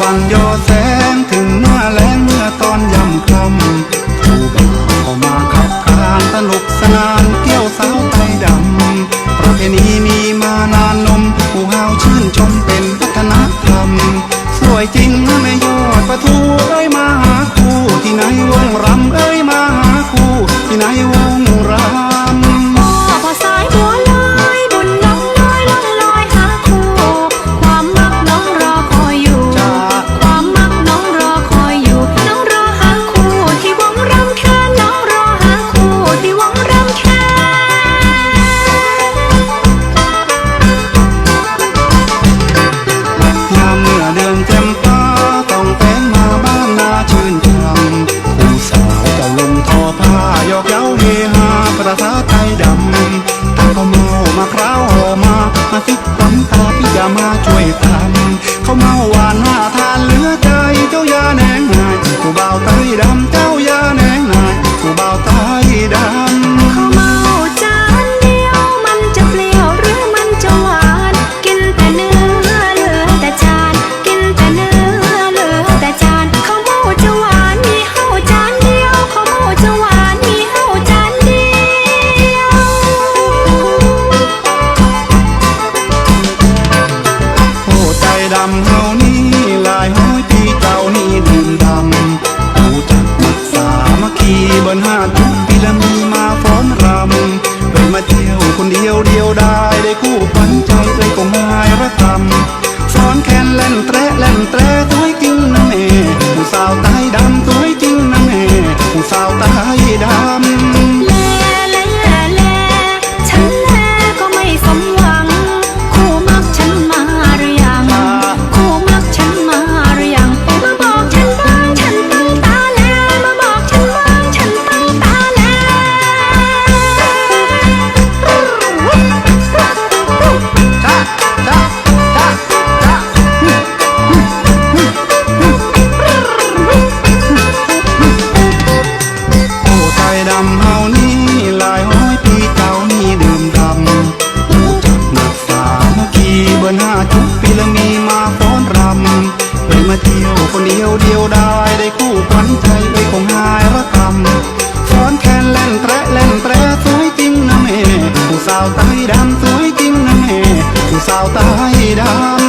วังยอแสงถึงหน้าแลงเมื่อตอนยำคำผู้บ่าวเข้ามา วยตามเขาเมาหวานหน้าทานเหลือใจเจ้ายาแหนงหายผู้บ่าวไตดำเจ้ายาแน ทุกปีละมีมาฟ้อนรำเลยมาเที่ยวคนเดียวเดียวได้ได้คู่ขวันใจไว้คงหายระคำฟ้อนแคนเล่นแตะเล่นแตะสวยจริงนะแม่ผู้สาวตายดำสวยจริงนะแม่ผู้สาวตายดำ